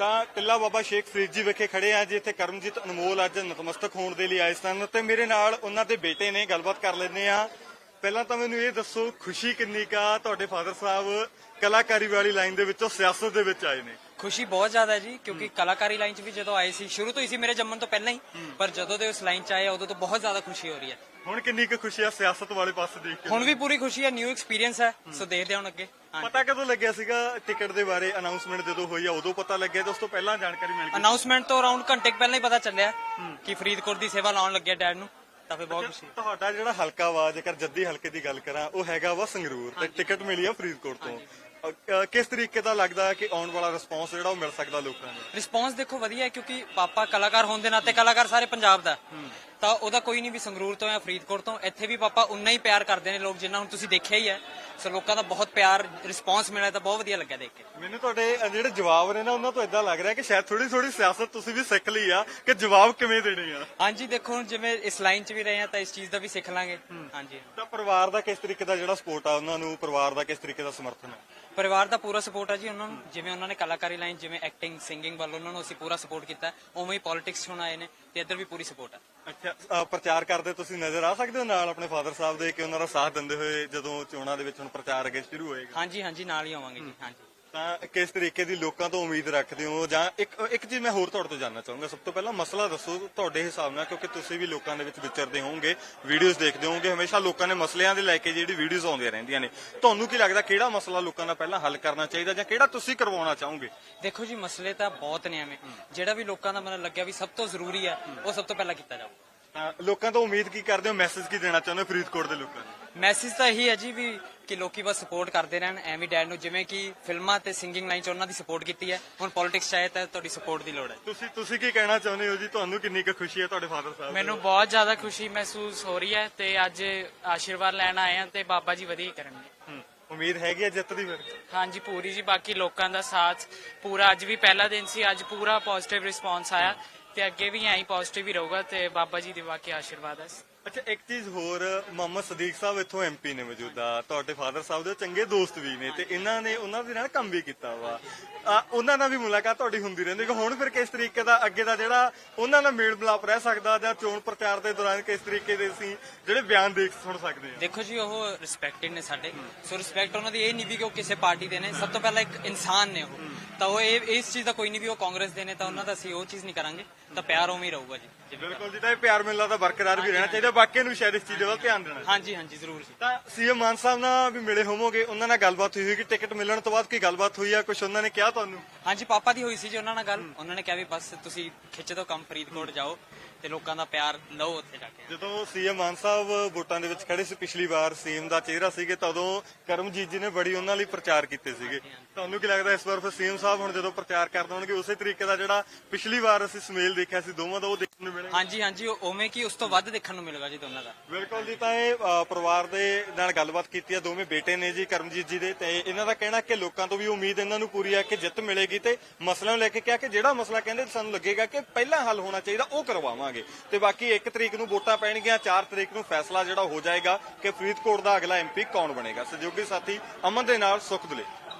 ਤਾਂ ਟਿੱਲਾ ਬਾਬਾ ਸ਼ੇਖ ਫਰੀਦ ਜੀ ਵਿਖੇ ਖੜੇ ਆ, ਜਿੱਥੇ ਕਰਮਜੀਤ ਅਨਮੋਲ ਅੱਜ ਨਤਮਸਤਕ ਹੋਣ ਦੇ ਲਈ ਆਏ ਸਨ। ਤੇ ਮੇਰੇ ਨਾਲ ਉਹਨਾਂ ਦੇ ਬੇਟੇ ਨੇ, ਗੱਲਬਾਤ ਕਰ ਲੈਂਦੇ ਆ ਪਹਿਲਾਂ ਤਾਂ ਮੈਨੂੰ ਇਹ ਦੱਸੋ ਖੁਸ਼ੀ ਕਿੰਨੀ ਕਾ ਤੁਹਾਡੇ ਫਾਦਰ ਸਾਹਿਬ ਕਲਾਕਾਰੀ ਵਾਲੀ ਲਾਈਨ ਦੇ ਵਿੱਚੋਂ ਸਿਆਸਤ ਦੇ ਵਿੱਚ ਆਏ ਨੇ? ਖੁਸ਼ੀ ਬਹੁਤ ਜ਼ਿਆਦਾ ਹੈ ਜੀ ਕਿਉਂਕਿ ਕਲਾਕਾਰੀ ਲਾਈਨ 'ਚ ਵੀ ਜਦੋਂ ਆਏ ਸੀ ਸ਼ੁਰੂ ਤੋਂ ਹੀ ਸੀ ਮੇਰੇ ਜੰਮਣ ਤੋਂ ਪਹਿਲਾਂ ਹੀ ਪਰ ਜਦੋਂ ਦੇ ਉਸ ਲਾਈਨ 'ਚ ਆਏ ਉਦੋਂ ਤੋਂ ਬਹੁਤ ਜ਼ਿਆਦਾ ਖੁਸ਼ੀ ਹੋ ਰਹੀ ਹੈ। ਹੁਣ ਕਿੰਨੀ ਕੁ ਖੁਸ਼ੀ ਆ ਸਿਆਸਤ ਵਾਲੇ ਪਾਸੇ ਦੇਖ ਕੇ? ਹੁਣ ਵੀ ਪੂਰੀ ਖੁਸ਼ੀ ਹੈ ਨਿਊ ਐਕਸਪੀਰੀਅੰਸ ਹੈ ਸੋ ਦੇਖਦੇ ਹਾਂ ਹੁਣ ਅੱਗੇ। ਪਤਾ ਕਦੋਂ ਲੱਗਿਆ ਸੀਗਾ ਟਿਕਟ ਦੇ ਬਾਰੇ? ਅਨਾਉਂਸਮੈਂਟ ਜਦੋਂ ਹੋਈ ਆ ਉਦੋਂ ਪਤਾ ਲੱਗਿਆ ਤੇ ਉਸ ਤੋਂ ਪਹਿਲਾਂ ਜਾਣਕਾਰੀ ਮਿਲ ਗਈ? ਅਨਾਉਂਸਮੈਂਟ ਤੋਂ ਅਰਾਊਂਡ ਘੰਟੇ ਪਹਿਲਾਂ ਹੀ ਪਤਾ ਚੱਲਿਆ ਕਿ ਫਰੀਦਕੋਟ ਦੀ ਸੇਵਾ ਲਾਉਣ ਲੱਗਿਆ ਡੈਡ ਨੂੰ। ਤਾਂ ਫਿਰ ਬਹੁਤ ਖੁਸ਼ੀ। ਤੁਹਾਡਾ ਜਿਹੜਾ ਹਲਕਾ ਵਾ ਜੇਕਰ ਜੱਦੀ ਹਲਕੇ ਦੀ ਗੱਲ ਕਰਾਂ ਉਹ ਹੈਗਾ ਵਾ ਸੰਗਰੂਰ ਤੇ ਟਿਕਟ ਮਿਲੀ ਆ ਫਰੀਦਕੋਟ ਤੋਂ। ਅ, ਅ, ਕਿਸ ਤਰੀਕੇ ਦਾ ਲੱਗਦਾ ਕਿ ਆਉਣ ਵਾਲਾ ਰਿਸਪੌਂਸ ਜਿਹੜਾ ਉਹ ਮਿਲ ਸਕਦਾ ਲੋਕਾਂ ਨੂੰ? ਰਿਸਪੌਂਸ ਦੇਖੋ ਵਧੀਆ ਹੈ ਕਿਉਂਕਿ ਪਾਪਾ ਕਲਾਕਾਰ ਹੋਣ ਦੇ ਨਾਤੇ ਕਲਾਕਾਰ ਸਾਰੇ ਪੰਜਾਬ ਦਾ ਤਾਂ ਉਹਦਾ ਕੋਈ ਨਹੀਂ ਵੀ ਸੰਗਰੂਰ ਤੋਂ ਜਾਂ ਫਰੀਦਕੋਟ ਤੋਂ। ਇੱਥੇ ਵੀ ਪਾਪਾ ਉਨਾ ਹੀ ਪਿਆਰ ਕਰਦੇ ਨੇ ਲੋਕ ਜਿੰਨਾ ਹੁਣ ਤੁਸੀਂ ਦੇਖਿਆ ਹੀ ਹੈ। ਸੋ ਲੋਕਾਂ ਦਾ ਬਹੁਤ ਪਿਆਰ ਰਿਸਪੌਂਸ ਮਿਲਿਆ ਤਾਂ ਬਹੁਤ ਵਧੀਆ ਲੱਗਿਆ ਦੇਖ ਕੇ। ਮੈਨੂੰ ਤੁਹਾਡੇ ਅ, ਜਿਹੜੇ ਜਵਾਬ ਨੇ ਨਾ ਉਹਨਾਂ ਤੋਂ ਇਦਾਂ ਲੱਗ ਰਿਹਾ ਕਿ ਸ਼ਾਇਦ ਥੋੜੀ ਥੋੜੀ ਸਿਆਸਤ ਤੁਸੀਂ ਵੀ ਸਿੱਖ ਲਈ ਆ ਕਿ ਜਵਾਬ ਕਿਵੇਂ ਦੇਣੇ ਆ। ਹਾਂਜੀ ਦੇਖੋ ਹੁਣ ਜਿਵੇਂ ਇਸ ਲਾਈਨ 'ਚ ਵੀ ਰਹੇ ਆ ਤਾਂ ਇਸ ਚੀਜ਼ ਦਾ ਵੀ ਸਿੱਖ ਲਾਂਗੇ। ਹਾਂਜੀ। ਤਾਂ ਪਰਿਵਾਰ ਦਾ ਕਿਸ ਤਰੀਕੇ ਦਾ ਜਿਹੜਾ ਸਪੋਰਟ ਆ ਉਹਨਾਂ ਨੂੰ ਪਰਿਵਾਰ ਦਾ ਕਿਸ ਤਰੀਕੇ ਦਾ ਸਮਰਥਨ ਹੈ ਪਰਿਵਾਰ ਦਾ ਪੂਰਾ ਸਪੋਰਟ ਹੈ ਜੀ ਉਹਨਾਂ ਨੂੰ। ਜਿਵੇਂ ਉਹਨਾਂ ਨੇ ਕਲਾਕਾਰੀ ਲਾਈਨ ਜਿਵੇਂ ਐਕਟਿੰਗ ਸਿੰਗਿੰਗ ਵੱਲ ਉਹਨਾਂ ਨੂੰ ਅਸੀਂ ਪੂਰਾ ਸਪੋਰਟ ਕੀਤਾ। ਹੈ, ਉਵੇਂ ਹੀ ਪੋਲਿਟਿਕਸ 'ਚ ਹੁਣ ਆਏ ਨੇ ਤੇ ਇੱਧਰ ਵੀ ਪੂਰੀ ਸਪੋਰਟ ਹੈ ਅੱਛਾ ਪ੍ਰਚਾਰ ਕਰਦੇ ਤੁਸੀਂ ਨਜ਼ਰ ਆ ਸਕਦੇ ਹੋ ਨਾਲ ਆਪਣੇ ਫਾਦਰ ਸਾਹਿਬ ਦੇ ਕਿ ਉਹਨਾਂ ਦਾ ਸਾਥ ਦਿੰਦੇ ਹੋਏ ਜਦੋਂ ਚੋਣਾਂ ਦੇ ਵਿੱਚ ਹੁਣ ਪ੍ਰਚਾਰ ਅੱਗੇ ਸ਼ੁਰੂ ਹੋਏਗਾ? ਹਾਂਜੀ ਹਾਂਜੀ, ਨਾਲ ਹੀ ਆਵਾਂਗੇ ਜੀ, ਹਾਂਜੀ। ਤਾਂ ਕਿਸ ਤਰੀਕੇ ਦੀ ਲੋਕਾਂ ਤੋਂ ਉਮੀਦ ਰੱਖਦੇ ਹੋ? ਜਾਂ ਇੱਕ ਇੱਕ ਚੀਜ਼ ਮੈਂ ਹੋਰ ਤੁਹਾਡੇ ਤੋਂ ਜਾਨਣਾ ਚਾਹੂੰਗਾ। ਸਭ ਤੋਂ ਪਹਿਲਾਂ ਮਸਲਾ ਦੱਸੋ ਤੁਹਾਡੇ ਹਿਸਾਬ ਨਾਲ ਕਿਉਂਕਿ ਤੁਸੀਂ ਵੀ ਲੋਕਾਂ ਦੇ ਵਿੱਚ ਵਿਚਰਦੇ ਹੋਵੋਗੇ ਵੀਡੀਓਜ਼ ਦੇਖਦੇ ਹੋਵੋਗੇ ਹਮੇਸ਼ਾ ਲੋਕਾਂ ਨੇ ਮਸਲਿਆਂ ਦੇ ਲੈ ਕੇ ਜਿਹੜੀ ਵੀਡੀਓਜ਼ ਆਉਂਦੀਆਂ ਰਹਿੰਦੀਆਂ ਨੇ। ਤੁਹਾਨੂੰ ਕੀ ਲੱਗਦਾ ਕਿਹੜਾ ਮਸਲਾ ਲੋਕਾਂ ਦਾ ਪਹਿਲਾਂ ਹੱਲ ਕਰਨਾ ਚਾਹੀਦਾ ਜਾਂ ਕਿਹੜਾ ਤੁਸੀਂ ਕਰਵਾਉਣਾ ਚਾਹੋਗੇ? ਦੇਖੋ ਜੀ ਮਸਲੇ ਤਾਂ ਬਹੁਤ ਨੇ ਐਵੇਂ। ਜਿਹੜਾ ਵੀ ਲੋਕਾਂ ਦਾ ਮਨ ਲੱਗਿਆ ਵੀ ਸਭ ਤੋਂ ਜ਼ਰੂਰੀ ਹੈ। ਉਹ ਸਭ ਤੋਂ ਪਹਿਲਾਂ ਕੀਤਾ ਤਾਂ ਲੋਕਾਂ ਤੋਂ ਉਮੀਦ ਕੀ ਕਰਦੇ ਹੋ? ਮੈਸੇਜ ਕੀ ਦੇਣਾ ਚਾਹੁੰਦੇ ਹੋ ਫਰੀਦਕੋਟ ਦੇ ਲੋਕਾਂ ਨੂੰ? ਮੈਸੇਜ ਤਾਂ ਇਹੀ ਹੈ ਜੀ ਵੀ ਕਿ ਲੋਕੀ ਬਸ ਸਪੋਰਟ ਕਰਦੇ ਰਹਿਣ ਐਵੇਂ ਡੈਡ ਨੂੰ ਜਿਵੇਂ ਕਿ ਫਿਲਮਾਂ ਤੇ ਸਿੰਗਿੰਗ ਲਾਈਨ 'ਚ ਉਹਨਾਂ ਦੀ ਸਪੋਰਟ ਕੀਤੀ ਹੈ। ਹੁਣ ਪੋਲਿਟਿਕਸ 'ਚ ਆਏ ਤਾਂ ਤੁਹਾਡੀ ਸਪੋਰਟ ਦੀ ਲੋੜ ਹੈ। ਤੁਸੀਂ ਤੁਸੀਂ ਕੀ ਕਹਿਣਾ ਚਾਹੁੰਦੇ ਹੋ ਜੀ? ਤੁਹਾਨੂੰ ਕਿੰਨੀ ਕੁ ਖੁਸ਼ੀ ਹੈ ਤੁਹਾਡੇ ਫਾਦਰ ਸਾਹਿਬ ਮੈਨੂੰ ਬਹੁਤ ਜ਼ਿਆਦਾ ਖੁਸ਼ੀ ਮਹਿਸੂਸ ਹੋ ਰਹੀ ਹੈ ਤੇ ਅੱਜ ਆਸ਼ੀਰਵਾਦ ਲੈਣ ਆਏ ਹਾਂ ਤੇ ਬਾਬਾ ਜੀ ਵਧੀਆ ਕਰਨਗੇ। ਉਮੀਦ ਹੈਗੀ ਹੈ ਜਿੱਤ ਦੀ ਫਿਰ? ਹਾਂਜੀ ਪੂਰੀ ਜੀ ਬਾਕੀ ਲੋਕਾਂ ਦਾ ਸਾਥ। ਪੂਰਾ ਅੱਜ ਵੀ ਪਹਿਲਾ ਦਿਨ ਸੀ ਅੱਜ ਪੂਰਾ ਪੋਜ਼ਿਟਿਵ ਰਿਸਪੌਂਸ ਆਇਆ ਤੇ ਅੱਗੇ ਵੀ ਐਂ ਹੀ ਪੋਜ਼ਿਟਿਵ ਹੀ ਰਹੂਗਾ ਤੇ ਬਾਬਾ ਜੀ ਦੇ ਬਾਕੀ ਆਸ਼ੀਰਵਾਦ ਹੈ। ਅੱਛਾ ਇੱਕ ਚੀਜ਼ ਹੋਰ ਮੁਹੰਮਦ ਸਦੀਕ ਸਾਹਿਬ ਇੱਥੋਂ ਐਮਪੀ ਨੇ ਮੌਜੂਦਾ ਤੁਹਾਡੇ ਫਾਦਰ ਸਾਹਿਬ ਦੇ ਚੰਗੇ ਦੋਸਤ ਵੀ ਨੇ ਤੇ ਇਹਨਾਂ ਨੇ ਉਹਨਾਂ ਦੇ ਨਾਲ ਕੰਮ ਵੀ ਕੀਤਾ ਵਾ। ਆ, ਉਹਨਾਂ ਨਾਲ ਵੀ ਮੁਲਾਕਾਤ ਤੁਹਾਡੀ ਹੁੰਦੀ ਰਹਿੰਦੀ ਕਿ ਹੁਣ ਫਿਰ ਕਿਸ ਤਰੀਕੇ ਦਾ ਅੱਗੇ ਦਾ ਜਿਹੜਾ ਉਹਨਾਂ ਨਾਲ ਮੇਲ ਮਿਲਾਪ ਰਹਿ ਸਕਦਾ ਜਾਂ ਚੋਣ ਪ੍ਰਚਾਰ ਦੇ ਦੌਰਾਨ ਕਿਸ ਤਰੀਕੇ ਦੇ ਅਸੀਂ ਜਿਹੜੇ ਬਿਆਨ ਦੇਖ ਸੁਣ ਸਕਦੇ ਹਾਂ? ਦੇਖੋ ਜੀ ਉਹ ਰਿਸਪੈਕਟਡ ਨੇ ਸਾਡੇ। ਸੋ ਰਿਸਪੈਕਟ ਉਹਨਾਂ ਦੀ ਇਹ ਨਹੀਂ ਵੀ ਕਿ ਉਹ ਕਿਸੇ ਪਾਰਟੀ ਦੇ ਨੇ। ਸਭ ਤੋਂ ਪਹਿਲਾਂ ਇੱਕ ਇਨਸਾਨ ਨੇ ਉਹ। ਤਾਂ ਉਹ ਇਹ ਇਸ ਚੀਜ਼ ਦਾ ਕੋਈ ਨਹੀਂ ਵੀ ਉਹ ਕਾਂਗਰਸ ਦੇ ਨੇ ਤਾਂ ਉਹਨਾਂ ਦਾ ਅਸੀਂ ਉਹ ਚੀਜ਼ ਨਹੀਂ ਕਰਾਂਗੇ। ਤਾਂ ਪਿਆਰ ਉਵੇਂ ਹੀ ਰਹੂਗਾ ਜੀ। ਬਿਲਕੁਲ ਜਿੱਦਾਂ ਇਹ ਪਿਆਰ ਮਿਲਦਾ ਤਾਂ ਬਰਕਰਾਰ ਵੀ ਰਹਿਣਾ ਚਾਹੀਦਾ। ਬਾਕੀਆਂ ਨੂੰ ਸ਼ਾਇਦ ਇਸ ਚੀਜ਼ ਦੇ ਵੱਲ ਧਿਆਨ ਦੇਣਾ। ਹਾਂਜੀ ਹਾਂਜੀ ਜ਼ਰੂਰ ਜੀ। ਤਾਂ ਸੀਐਮ ਮਾਨ ਸਾਹਿਬ ਨਾਲ ਵੀ ਮਿਲੇ ਹੋਵੋਗੇ ਉਹਨਾਂ ਨਾਲ ਗੱਲਬਾਤ ਹੋਈ ਹੋਏਗੀ। ਟਿਕਟ ਮਿਲਣ ਤੋਂ ਬਾਅਦ ਕੀ ਗੱਲਬਾਤ ਹੋਈ ਆ ਕੁਝ ਉਹਨਾਂ ਨੇ ਕਿਹਾ ਤੁਹਾਨੂੰ? ਹਾਂਜੀ ਪਾਪਾ ਦੀ ਹੋਈ ਸੀ ਜੀ ਉਹਨਾਂ ਨਾਲ ਗੱਲ। ਉਹਨਾਂ ਨੇ ਕਿਹਾ ਵੀ ਬਸ ਤੁਸੀਂ ਖਿੱਚ ਦੋ ਕੰਮ ਫਰੀਦਕੋਟ ਜਾਓ ਤੇ ਲੋਕਾਂ ਦਾ ਪਿਆਰ ਲਓ ਉੱਥੇ ਜਾ ਕੇ। ਜਦੋਂ ਸੀਐਮ ਮਾਨ ਸਾਹਿਬ ਵੋਟਾਂ ਦੇ ਵਿੱਚ ਖੜੇ ਸੀ ਪਿਛਲੀ ਵਾਰ ਸੀਐਮ ਦਾ ਚਿਹਰਾ ਸੀਗੇ ਤਦੋਂ ਕਰਮਜੀਤ ਜੀ ਨੇ ਬੜੀ ਉਹਨਾਂ ਲਈ ਪ੍ਰਚਾਰ ਕੀਤੇ ਸੀਗੇ। ਤੁਹਾਨੂੰ ਕੀ ਲੱਗਦਾ ਇਸ ਵਾਰ ਫਿਰ ਸੀਐਮ ਸਾਹਿਬ ਹੁਣ ਜਦੋਂ ਪ੍ਰਚਾਰ ਕਰਦੇ ਹੋਣਗੇ ਉਸੇ ਤਰੀਕੇ ਦਾ ਜਿਹੜਾ ਪਿਛਲੀ ਵਾਰ ਅਸੀਂ ਸਮੇਲ ਦੇਖਿਆ ਸੀ ਦੋਵਾਂ ਦਾ ਉਹ ਦੇਖਣ ਨੂੰ ਮਿਲੇਗਾ? ਹਾਂਜੀ ਹਾਂਜੀ ਉਹ ਉਵੇਂ ਕੀ ਉਸ ਤੋਂ ਵੱਧ ਦੇਖਣ ਨੂੰ ਮਿਲੇਗਾ? ਜੀ ਦੋਨਾਂ ਦਾ। ਬਿਲਕੁਲ ਜੀ ਤਾਂ ਇਹ ਅ, ਪਰਿਵਾਰ ਦੇ ਨਾਲ ਗੱਲਬਾਤ ਕੀਤੀ ਆ ਦੋਵੇਂ ਬੇਟੇ ਨੇ ਜੀ ਕਰਮਜੀਤ ਜੀ ਦੇ ਤੇ ਇਹਨਾਂ ਦਾ ਕਹਿਣਾ ਕਿ ਲੋਕਾਂ ਤੋਂ ਵੀ ਉਮੀਦ ਇਹਨਾਂ ਨੂੰ ਪੂਰੀ ਹੈ ਕਿ ਜਿੱਤ ਮਿਲੇਗੀ ਤੇ ਮਸਲਿਆਂ ਨੂੰ ਲੈ ਕੇ ਕਿਹਾ ਕਿ ਜਿਹੜਾ ਮਸਲਾ ਕਹਿੰਦੇ ਸਾਨੂੰ ਲੱਗੇਗਾ ਕਿ ਪਹਿਲਾਂ ਹੱਲ ਹੋਣਾ ਚਾਹੀਦਾ ਉਹ ਕਰਵਾਵਾਂਗੇ। ਤੇ ਬਾਕੀ 1 ਤਰੀਕ ਨੂੰ ਵੋਟਾਂ ਪੈਣਗੀਆਂ 4 ਤਰੀਕ ਨੂੰ ਫੈਸਲਾ ਜਿਹੜਾ ਹੋ ਜਾਏਗਾ ਕਿ ਫਰੀਦਕੋਟ ਦਾ ਅਗਲਾ ਐਮਪੀ ਕੌਣ ਬਣੇਗਾ। ਸਹਿਯੋਗੀ ਸਾਥੀ ਅਮਨ ਦੇ ਨਾਲ ਸੁਖਦਲੇ।